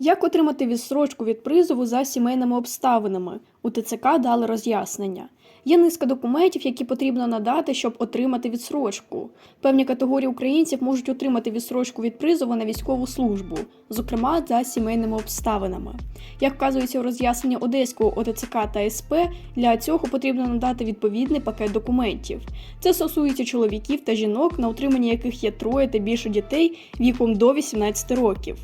Як отримати відстрочку від призову за сімейними обставинами? У ТЦК дали роз'яснення. Є низка документів, які потрібно надати, щоб отримати відстрочку. Певні категорії українців можуть отримати відстрочку від призову на військову службу, зокрема за сімейними обставинами. Як вказується у роз'ясненні Одеського ОТЦК та СП, для цього потрібно надати відповідний пакет документів. Це стосується чоловіків та жінок, на утриманні яких є троє та більше дітей віком до 18 років.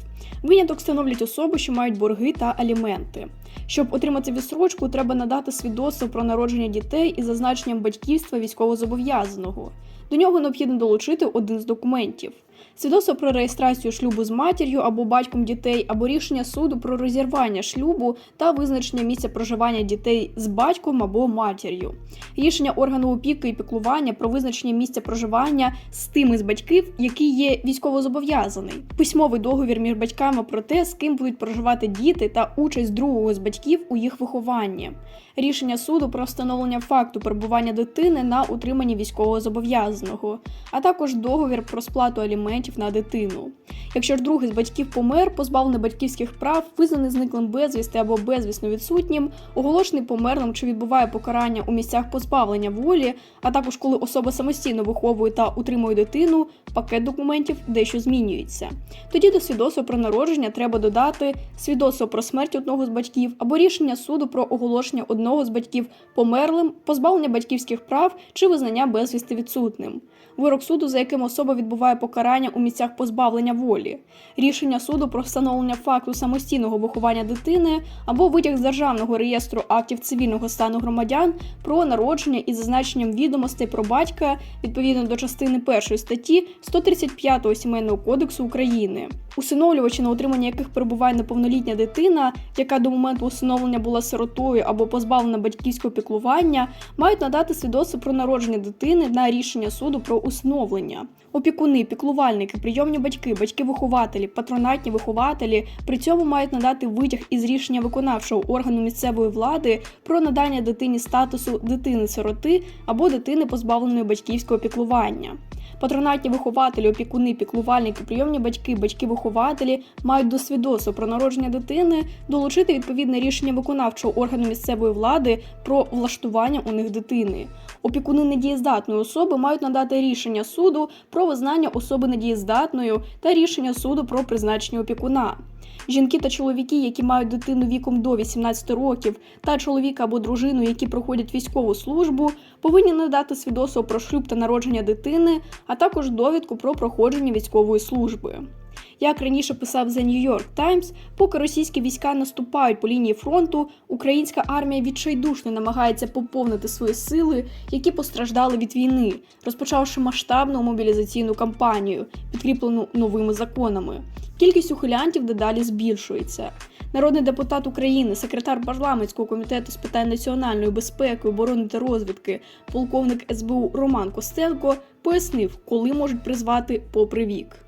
Виняток становлять особи, що мають борги та аліменти. Щоб отримати відстрочку, треба надати свідоцтво про народження дітей із зазначенням батьківства військовозобов'язаного. До нього необхідно долучити один з документів: свідоцтво про реєстрацію шлюбу з матір'ю або батьком дітей, або рішення суду про розірвання шлюбу та визначення місця проживання дітей з батьком або матір'ю, рішення органу опіки і піклування про визначення місця проживання з тим із батьків, який є військовозобов'язаний, письмовий договір між батьками про те, з ким будуть проживати діти та участь другого з батьків у їх вихованні, рішення суду про встановлення факту перебування дитини на утриманні військовозобов'язаного, а також договір про сплату аліментів на дитину. Якщо ж другий з батьків помер, позбавлений батьківських прав, визнаний зниклим безвісти або безвісно відсутнім, оголошений померлим чи відбуває покарання у місцях позбавлення волі, а також коли особа самостійно виховує та утримує дитину, пакет документів дещо змінюється. Тоді до свідоцтва про народження треба додати свідоцтво про смерть одного з батьків або рішення суду про оголошення одного з батьків померлим, позбавлення батьківських прав чи визнання безвісти відсутним. Вирок суду, за яким особа відбуває покарання у місцях позбавлення волі, рішення суду про встановлення факту самостійного виховання дитини або витяг з державного реєстру актів цивільного стану громадян про народження із зазначенням відомостей про батька відповідно до частини 1 статті 135 Сімейного кодексу України. Усиновлювачі, на утриманні яких перебуває неповнолітня дитина, яка до моменту усиновлення була сиротою або позбавлена батьківського піклування, мають надати свідоцтво про народження дитини на рішення суду про усиновлення. Опікуни, піклувальники, прийомні батьки, батьки-вихователі, патронатні вихователі при цьому мають надати витяг із рішення виконавчого органу місцевої влади про надання дитині статусу дитини-сироти або дитини, позбавленої батьківського піклування. Патронатні вихователі, опікуни, піклувальники, прийомні батьки, батьки-вихователі мають до свідоцтва про народження дитини долучити відповідне рішення виконавчого органу місцевої влади про влаштування у них дитини. Опікуни недієздатної особи мають надати рішення суду про визнання особи недієздатною та рішення суду про призначення опікуна. Жінки та чоловіки, які мають дитину віком до 18 років, та чоловіка або дружину, які проходять військову службу, повинні надати свідоцтво про шлюб та народження дитини, а також довідку про проходження військової служби. Як раніше писав The New York Times, поки російські війська наступають по лінії фронту, українська армія відчайдушно намагається поповнити свої сили, які постраждали від війни, розпочавши масштабну мобілізаційну кампанію, підкріплену новими законами. Кількість ухилянтів дедалі збільшується. Народний депутат України, секретар парламентського комітету з питань національної безпеки, оборони та розвідки, полковник СБУ Роман Костенко пояснив, коли можуть призвати попри вік.